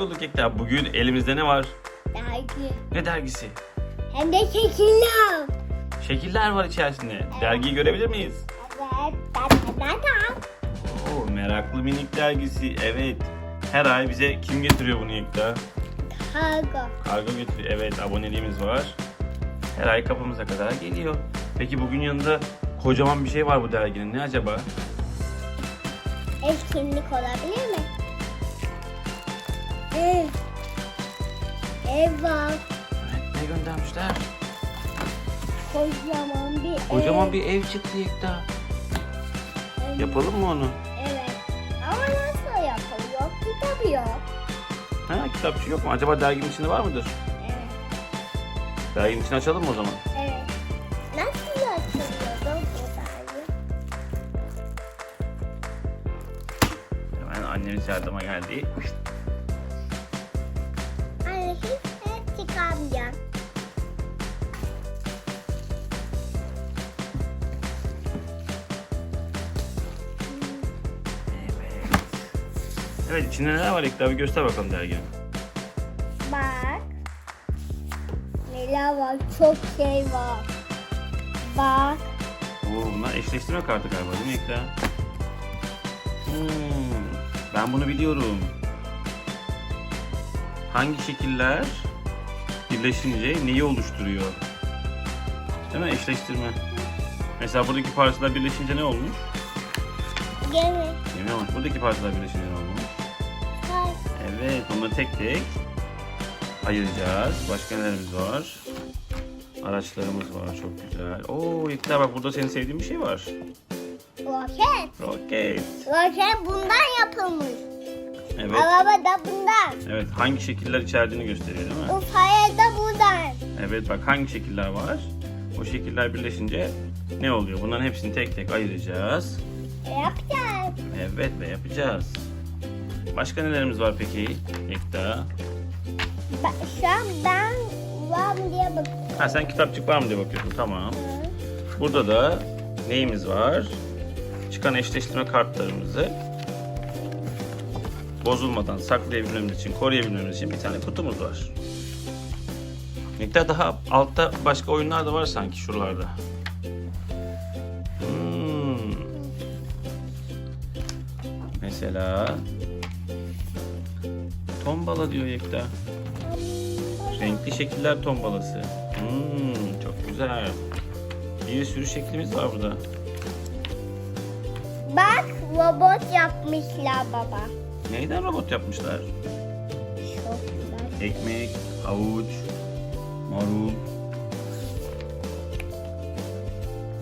bulduk Ekta. Bugün elimizde ne var? Dergi. Ne dergisi? Hem de şekiller. Şekiller var içerisinde. Dergiyi görebilir miyiz? Evet. Oo, meraklı minik dergisi. Evet. Her ay bize kim getiriyor bunu Ekta? Kargo. Kargo getiriyor. Evet aboneliğimiz var. Her ay kapımıza kadar geliyor. Peki bugün yanında kocaman bir şey var bu derginin. Ne acaba? Etkinlik olabilir mi? Ev. Ev var. Evet ne göndermişler? Kocaman bir ev. Kocaman bir ev çıktı Ekta. Ev. Yapalım mı onu? Evet. Ama nasıl yapılıyor? Kitabı yok. Ha kitapçı yok mu? Acaba derginin içinde var mıdır? Evet. Derginin içini açalım mı o zaman? Evet. Nasıl açılıyordu bu dergi? Hemen annemiz yardıma geldi. Evet içinde neler var Ekta? Bir göster bakalım derginin. Bak. Neler var? Çok şey var. Bak. Oo, bunlar eşleştirme kartı galiba değil mi Ekta? Hmm, ben bunu biliyorum. Hangi şekiller birleşince neyi oluşturuyor? Değil mi? Eşleştirme. Mesela buradaki parçalar birleşince ne olmuş? Gemi. Yemin olmuş. Buradaki parçalar birleşince ne olmuş? Evet, bunları tek tek ayıracağız. Başka nelerimiz var? Araçlarımız var, çok güzel. Oo, İlknur bak burada senin sevdiğin bir şey var. Roket. Roket. Roket bundan yapılmış. Evet. Araba da bundan. Evet, hangi şekiller içerdiğini gösteriyor değil mi? Ufaya da bundan. Evet, bak hangi şekiller var? O şekiller birleşince ne oluyor? Bunların hepsini tek tek ayıracağız. Yapacağız. Evet ve yapacağız. Başka nelerimiz var peki? Ekta. Bak, şu an ben var mı diye bakıyorum. Ha sen kitapçık var mı diye bakıyorsun. Tamam. Burada da neyimiz var? Çıkan eşleştirme kartlarımızı bozulmadan saklayabilmemiz için, koruyabilmemiz için bir tane kutumuz var. Miktar daha altta başka oyunlar da var sanki şuralarda. Hmm. Mesela tombala diyor Yekta. Renkli şekiller tombalası. Hmm, çok güzel. Bir sürü şeklimiz var burada. Bak robot yapmışlar baba. Neyden robot yapmışlar? Güzel. Ekmek, havuç, marul.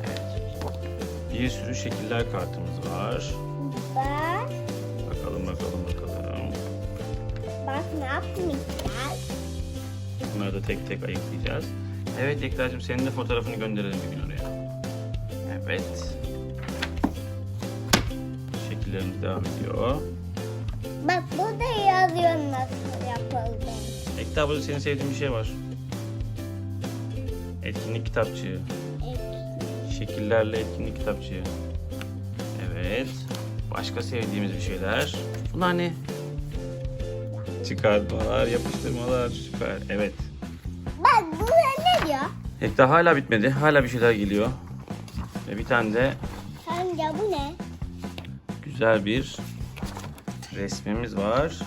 Evet. Bir sürü şekiller kartımız var. Yapmışlar. Bunları da tek tek ayıklayacağız. Evet Yekta'cığım senin de fotoğrafını gönderelim bir gün oraya. Evet. Şekillerimiz devam ediyor. Bak burada yazıyor nasıl yapıldı. Ekta burada senin sevdiğin bir şey var. Etkinlik kitapçığı. Şekillerle etkinlik kitapçığı. Evet. Başka sevdiğimiz bir şeyler. Bunlar ne? Çıkartmalar, yapıştırmalar. Süper. Evet. Bak bu ne diyor? Ekta hala bitmedi. Hala bir şeyler geliyor. Ve bir tane de Sence bu ne? güzel bir resmimiz var.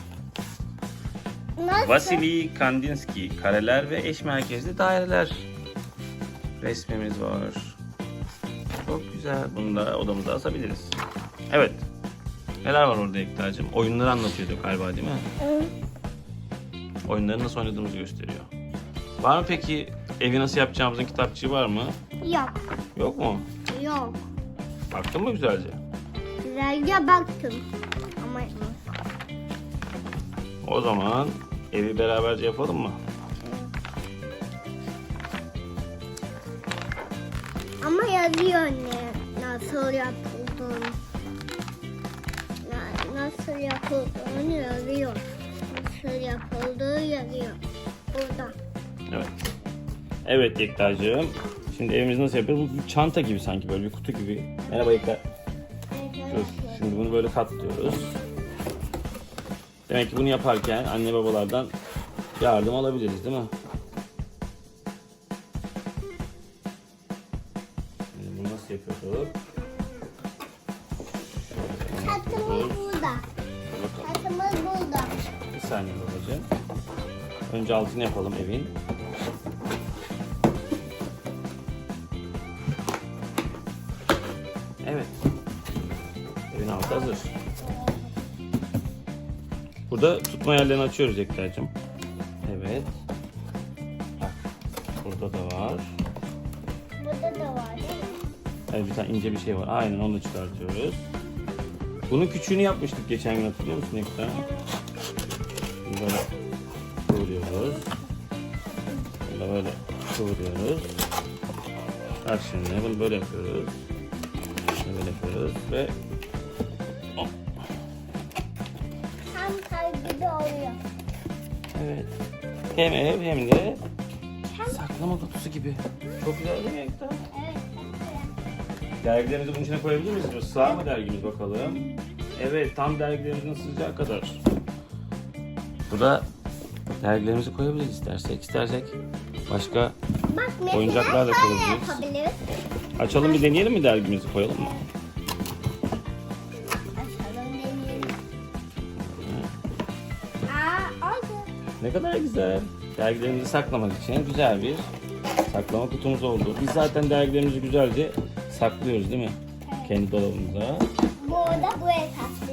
Nasıl? Vasily Kandinsky, kareler ve eş merkezli daireler resmimiz var. Çok güzel. Bunu da odamıza asabiliriz. Evet. Neler var orada Ekta'cığım? Oyunları anlatıyordu galiba değil mi? Hı. Oyunları nasıl oynadığımızı gösteriyor. Var mı peki evi nasıl yapacağımızın kitapçığı var mı? Yok. Yok mu? Yok. Baktın mı güzelce? Güzelce baktım. Ama O zaman evi beraberce yapalım mı? ama yazıyor ne nasıl yapıldığını. Na- nasıl yapıldığını yazıyor. Nasıl yapıldığı yazıyor. Burada. Evet. Evet Yekta'cığım. Şimdi evimizi nasıl yapıyoruz? Bu bir çanta gibi sanki böyle bir kutu gibi. Merhaba Yekta. Dur. Şimdi bunu böyle katlıyoruz. Demek ki bunu yaparken anne babalardan yardım alabiliriz değil mi? Şimdi bunu nasıl yapıyorduk? Çatımız burada. Bakalım. Burada. Bir saniye babacığım. Önce altını yapalım evin. Evet. Evin altı hazır. Burada tutma yerlerini açıyoruz Ekler'cim. Evet. Bak. Burada da var. Burada da var değil mi? Evet bir tane ince bir şey var. Aynen onu da çıkartıyoruz. Bunun küçüğünü yapmıştık geçen gün hatırlıyor musun? Bunu böyle kıvırıyoruz. Da böyle kıvırıyoruz. Bak şimdi bunu böyle yapıyoruz. Bunu böyle yapıyoruz ve Hop. Tam kay gibi oluyor. evet. Hem ev hem de saklama kutusu gibi. Çok güzel değil mi Ekler? Dergilerimizi bunun içine koyabilir miyiz? Bu Sığar mı dergimiz bakalım? Evet, tam dergilerimizin sığacağı kadar. Burada dergilerimizi koyabiliriz istersek. İstersek başka Bak mesela Oyuncaklar da koyabiliriz. yapabiliriz. açalım bir deneyelim mi dergimizi koyalım mı? Açalım deneyelim. Aa oldu. Ne kadar güzel. Dergilerimizi saklamak için güzel bir saklama kutumuz oldu. Biz zaten dergilerimizi güzelce saklıyoruz değil mi? Kendi dolabımıza. Bu arada buraya Evet. arkadaşlar.